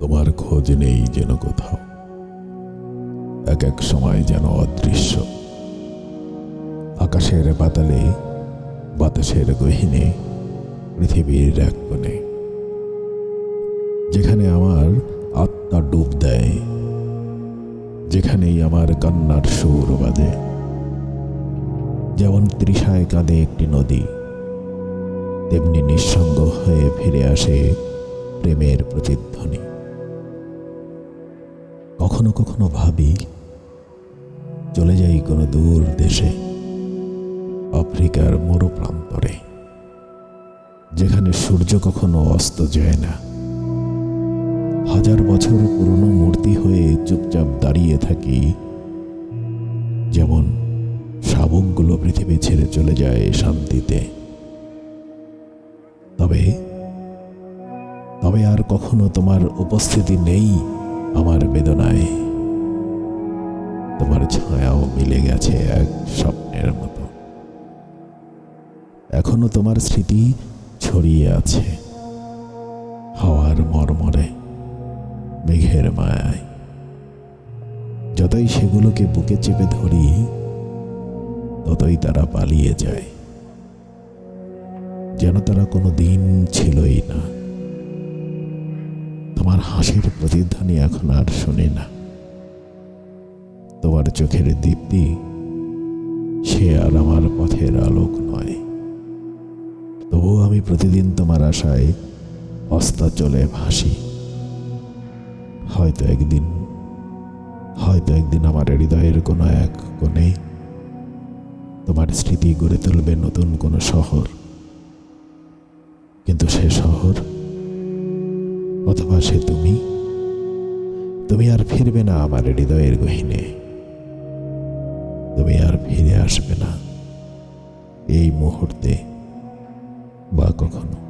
তোমার খোঁজ নেই যেন কোথাও। এক এক সময় যেন অদৃশ্য। আকাশের পাতালে বাতাসের গহীনে, পৃথিবীর এক কোণে। যেখানে আমার আত্মা ডুব দেয়, যেখানেই আমার কান্নার সুর বাজে। যেমন তৃষায় কাঁদে একটি নদী, তেমনি নিঃসঙ্গ হয়ে ফিরে আসে প্রেমের প্রতিধ্বনি। কখনো কখনো ভাবি, চলে যাই কোনো দূর দেশে, আফ্রিকার মরু প্রান্তরে যেখানে সূর্য কখনো অস্ত যায় না। হাজার বছর পুরনো মূর্তি হয়ে চুপচাপ দাঁড়িয়ে থাকি, যেমন শাবকগুলো পৃথিবী ছেড়ে চলে যায় শান্তিতে। তবে তবে আর কখনো তোমার উপস্থিতি নেই। আমার বেদনায় তোমার ছায়াও মিলে গেছে এক স্বপ্নের মতো। এখনও তোমার স্মৃতি ছড়িয়ে আছে। হাওয়ার মরমরে, মেঘের মায়ায়। যতই সেগুলোকে বুকে চেপে ধরি, ততই তারা পালিয়ে যায়। যেন তারা কোনো দিন ছিলই হাসির প্রতিধ্বনি এখন আর শুনি না। তোমার চোখের দীপ্তি, সে আর আমার পথের আলোক নয়। তবুও আমি প্রতিদিন তোমার আশায় অস্তাচলে ভাসি। হয়তো একদিন হয়তো একদিন আমার হৃদয়ের কোনো এক কোণে তোমার স্মৃতি গড়ে তুলবে নতুন কোনো শহর। কিন্তু সে শহর অথবা সে তুমি? তুমি আর ফিরবে না আমার হৃদয়ের গহিনে। তুমি আর ফিরে আসবে না এই মুহূর্তে বা কখনো।